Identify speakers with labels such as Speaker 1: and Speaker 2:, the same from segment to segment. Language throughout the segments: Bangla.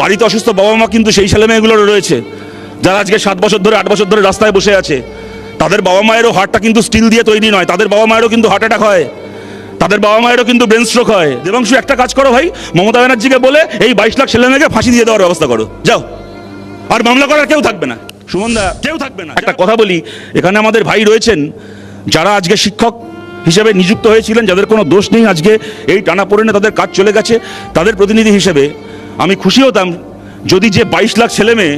Speaker 1: বাড়িতে অসুস্থ বাবা মা কিন্তু সেই ছেলে মেয়েগুলো রয়েছে। যারা আজকে সাত বছর ধরে আট বছর ধরে রাস্তায় বসে আছে তাদের বাবা মায়েরও হার্টটা কিন্তু স্টিল দিয়ে তৈরি নয় তাদের বাবা মায়েরও কিন্তু হার্ট অ্যাটাক হয় তাদের বাবা মায়েরও কিন্তু ব্রেন স্ট্রোক হয়। দেবাংশু একটা কাজ করো ভাই মমতা ব্যানার্জিকে বলে এই বাইশ লাখ ছেলে মেয়েকে ফাঁসি দিয়ে দেওয়ার ব্যবস্থা করো। যাও। আর মামলা করার কেউ থাকবে না। সুমনদা কেউ থাকবে না। একটা কথা বলি এখানে আমাদের ভাই রয়েছেন যারা আজকে শিক্ষক হিসেবে নিযুক্ত হয়েছিলেন যাদের কোনো দোষ নেই আজকে এই টানা পড়েনে তাদের কাজ চলে গেছে তাদের প্রতিনিধি হিসেবে। আমি খুশি হতাম যদি যে বাইশ লাখ ছেলে মেয়ে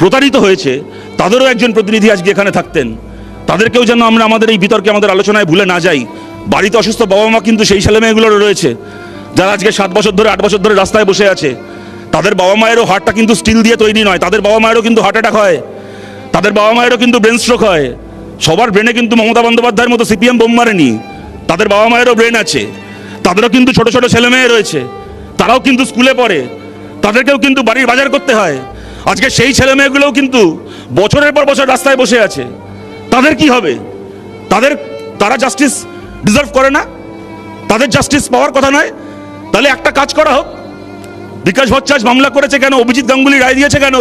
Speaker 1: প্রতারিত হয়েছে, তাদেরও একজন প্রতিনিধি আজকে এখানে থাকতেন। তাদেরকেও যেন আমরা আমাদের এই বিতর্কে আমাদের আলোচনায় ভুলে না যাই। বাড়িতে অসুস্থ বাবা মা কিন্তু সেই ছেলে মেয়েগুলোরও রয়েছে, যারা আজকে সাত বছর ধরে, আট বছর ধরে রাস্তায় বসে আছে। তাদের বাবা মায়েরও হার্টটা কিন্তু স্টিল দিয়ে তৈরি নয়, তাদের বাবা মায়েরও কিন্তু হার্ট অ্যাটাক হয়, তাদের বাবা মায়েরও কিন্তু ব্রেন স্ট্রোক হয়। সবার ব্রেনে কিন্তু মমতা বন্দ্যোপাধ্যায়ের মতো সিপিএম বোম মারেনি, তাদের বাবা মায়েরও ব্রেন আছে, তাদেরও কিন্তু ছোট ছোট ছেলে মেয়ে রয়েছে, তারাও কিন্তু স্কুলে পড়ে। তাদেরকেও কিন্তু বাড়ির বাজার করতে হয়। আজকে সেই ছেলে মেয়েগুলোও কিন্তু বছরের পর বছর রাস্তায় বসে আছে। তাদের কি হবে? তাদের, তারা জাস্টিস ডিজার্ভ করে না? তাদের জাস্টিস পাওয়ার কথা নয়? তাহলে একটা কাজ করা হোক। বিকাশ ভট্টাচার্য মামলা করেছে কেন? অভিজিৎ গাঙ্গুলি রায় দিয়েছে কেন?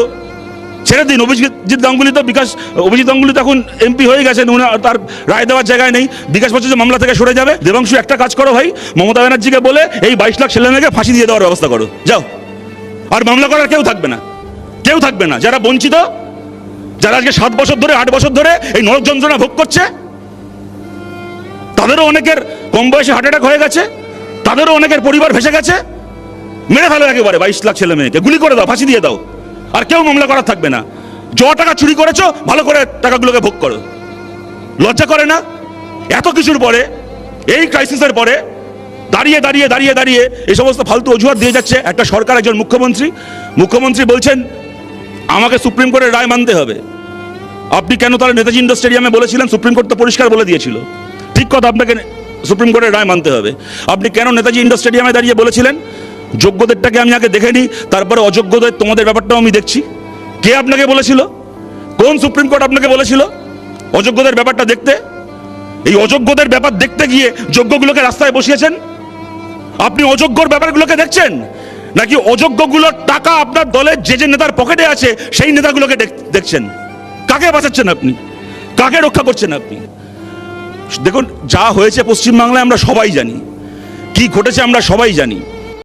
Speaker 1: ছেড়ে দিন, অভিজিৎ গাঙ্গুলি তো বিকাশ, অভিজিৎ গাঙ্গুলি তখন এমপি হয়ে গেছেন তার রায় দেওয়ার জায়গায় নেই। বিকাশ ভট্টাচার্য মামলা থেকে সরে যাবে। দেবাংশু, একটা কাজ করো ভাই। মমতা ব্যানার্জিকে বলে এই বাইশ লাখ ছেলে মেয়েকে ফাঁসি দিয়ে দেওয়ার ব্যবস্থা করো। যাও। আর মামলা করার কেউ থাকবে না। কেউ থাকবে না। যারা বঞ্চিত, যারা আজকে সাত বছর ধরে, আট বছর ধরে এই নরক যন্ত্রণা ভোগ করছে, তাদেরও অনেকের কম বয়সে হার্ট অ্যাটাক হয়ে গেছে, তাদেরও অনেকের পরিবার ভেসে গেছে। মেরে ফেলো একেবারে বাইশ লাখ ছেলে মেয়েকে। গুলি করে দাও, ফাঁসি দিয়ে দাও। আর কেউ মামলা করার থাকবে না। য টাকা চুরি করেছ, ভালো করে টাকাগুলোকে ভোগ করো। লজ্জা করে না? এত কিছুর পরে, এই ক্রাইসিসের পরে দাঁড়িয়ে দাঁড়িয়ে দাঁড়িয়ে দাঁড়িয়ে এই সমস্ত ফালতু অজুহাত দিয়ে যাচ্ছে। একটা সরকার, একজন মুখ্যমন্ত্রী। মুখ্যমন্ত্রী বলছেন, আমাকে সুপ্রিম কোর্টের রায় মানতে হবে। আপনি কেন তাহলে নেতাজি ইন্ডোর স্টেডিয়ামে বলেছিলেন, সুপ্রিম কোর্ট তো পরিষ্কার বলে দিয়েছিল। ঠিক কথা, আপনাকে সুপ্রিম কোর্টের রায় মানতে হবে। আপনি কেন নেতাজি ইন্ডোর স্টেডিয়ামে দাঁড়িয়ে বলেছিলেন, যোগ্যদেরটাকে আমি আগে দেখে নিই, তারপরে অযোগ্যদের, তোমাদের ব্যাপারটাও আমি দেখছি। কে আপনাকে বলেছিল? কোন সুপ্রিম কোর্ট আপনাকে বলেছিল অযোগ্যদের ব্যাপারটা দেখতে? এই অযোগ্যদের ব্যাপার দেখতে গিয়ে যোগ্যগুলোকে রাস্তায় বসিয়েছেন? আপনি অযোগ্যর ব্যাপারগুলোকে দেখছেন? নাকি অযোগ্যগুলোর টাকা আপনার দলের যে যে নেতার পকেটে আছে, সেই নেতাগুলোকে দেখ- দেখছেন? কাকে বাঁচাচ্ছেন আপনি? কাকে রক্ষা করছেন আপনি? দেখুন, যা হয়েছে পশ্চিমবাংলায় আমরা সবাই জানি। কি ঘটেছে আমরা সবাই জানি।